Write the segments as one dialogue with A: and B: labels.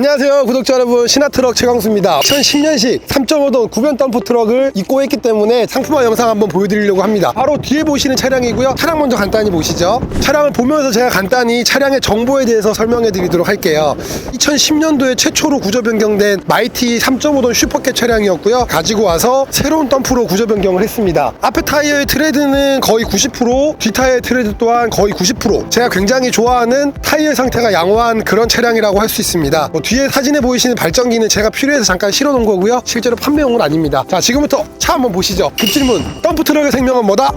A: 안녕하세요 구독자 여러분. 신화트럭 최광수입니다. 2010년식 3.5톤 구변 덤프 트럭을 입고 했기 때문에 상품화 영상 한번 보여드리려고 합니다. 바로 뒤에 보시는 차량이고요. 차량 먼저 간단히 보시죠. 차량을 보면서 제가 간단히 차량의 정보에 대해서 설명해 드리도록 할게요. 2010년도에 최초로 구조 변경된 마이티 3.5톤 슈퍼캣 차량이었고요. 가지고 와서 새로운 덤프로 구조 변경을 했습니다. 앞에 타이어의 트레드는 거의 90%뒤 타이어의 트레드 또한 거의 90% 제가 굉장히 좋아하는 타이어 상태가 양호한 그런 차량이라고 할 수 있습니다 뭐 뒤에 사진에 보이시는 발전기는 제가 필요해서 잠깐 실어 놓은 거고요. 실제로 판매용 은 아닙니다. 자 지금부터 차 한번 보시죠. 급질문. 덤프 트럭의 생명은 뭐다?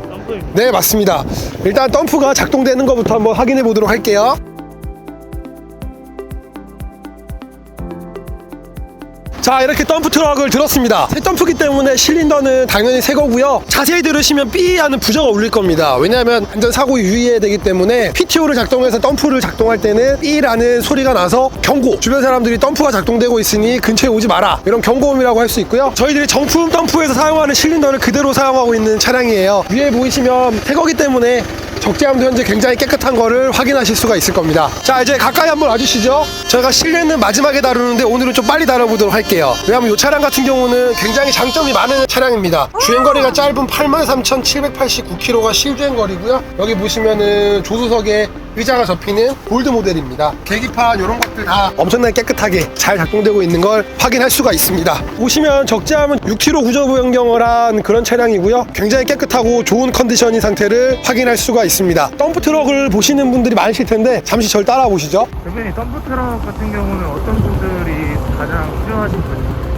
A: 네 맞습니다. 일단 덤프가 작동되는 것부터 한번 확인해 보도록 할게요 자 이렇게 덤프 트럭을 들었습니다. 새 덤프기 때문에 실린더는 당연히 새 거고요. 자세히 들으시면 삐 하는 부저가 울릴 겁니다. 왜냐하면 안전사고 유의해야 되기 때문에 PTO를 작동해서 덤프를 작동할 때는 삐라는 소리가 나서 경고. 주변 사람들이 덤프가 작동되고 있으니 근처에 오지 마라. 이런 경고음이라고 할 수 있고요. 저희들이 정품 덤프에서 사용하는 실린더를 그대로 사용하고 있는 차량이에요. 위에 보이시면 새 거기 때문에 적재함도 현재 굉장히 깨끗한 거를 확인하실 수가 있을 겁니다. 자 이제 가까이 한번 와주시죠. 저희가 실내는 마지막에 다루는데 오늘은 좀 빨리 다뤄보도록 할게요. 왜냐하면 이 차량 같은 경우는 굉장히 장점이 많은 차량입니다. 주행거리가 짧은 83,789km가 실주행거리고요. 여기 보시면은 조수석에 의자가 접히는 골드 모델입니다. 계기판 이런 것들 다 엄청나게 깨끗하게 잘 작동되고 있는 걸 확인할 수가 있습니다. 보시면 적재함은 6km 구조 변경을 한 그런 차량이고요. 굉장히 깨끗하고 좋은 컨디션인 상태를 확인할 수가 있습니다. 덤프 트럭을 보시는 분들이 많으실 텐데 잠시 절 따라 보시죠.
B: 대표님 덤프 트럭 같은 경우는 어떤 분들이 가장 필요하신 분들입니까?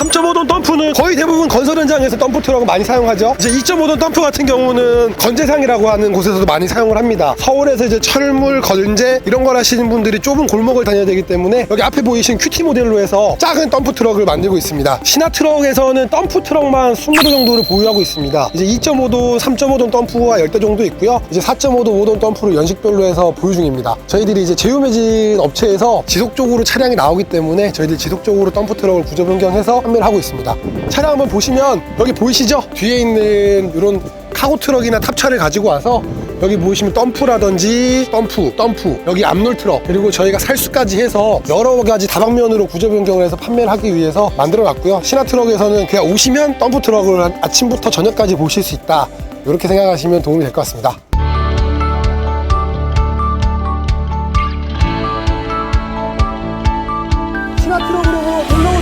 A: 3.5톤 덤프는 거의 대부분 건설 현장에서 덤프 트럭을 많이 사용하죠. 이제 2.5톤 덤프 같은 경우는 건재상이라고 하는 곳에서도 많이 사용을 합니다. 서울에서 이제 철물, 건재 이런 걸 하시는 분들이 좁은 골목을 다녀야 되기 때문에 여기 앞에 보이신 큐티 모델로 해서 작은 덤프 트럭을 만들고 있습니다. 신화 트럭에서는 덤프 트럭만 20대 정도를 보유하고 있습니다. 이제 2.5톤, 3.5톤 덤프가 10대 정도 있고요. 이제 4.5톤, 5톤 덤프를 연식별로 해서 보유 중입니다. 저희들이 이제 제휴 매진 업체에서 지속적으로 차량이 나오기 때문에 저희들 지속적으로 덤프 트럭을 구조 변경해서 판매를 하고 있습니다. 차량 한번 보시면 여기 보이시죠? 뒤에 있는 이런 카고 트럭이나 탑차를 가지고 와서 여기 보시면 덤프라든지 덤프, 덤프, 여기 압놀트럭 그리고 저희가 살수까지 해서 여러 가지 다방면으로 구조 변경을 해서 판매를 하기 위해서 만들어 놨고요. 신화 트럭에서는 그냥 오시면 덤프 트럭을 아침부터 저녁까지 보실 수 있다. 이렇게 생각하시면 도움이 될 것 같습니다. 신화 트럭으로 운명을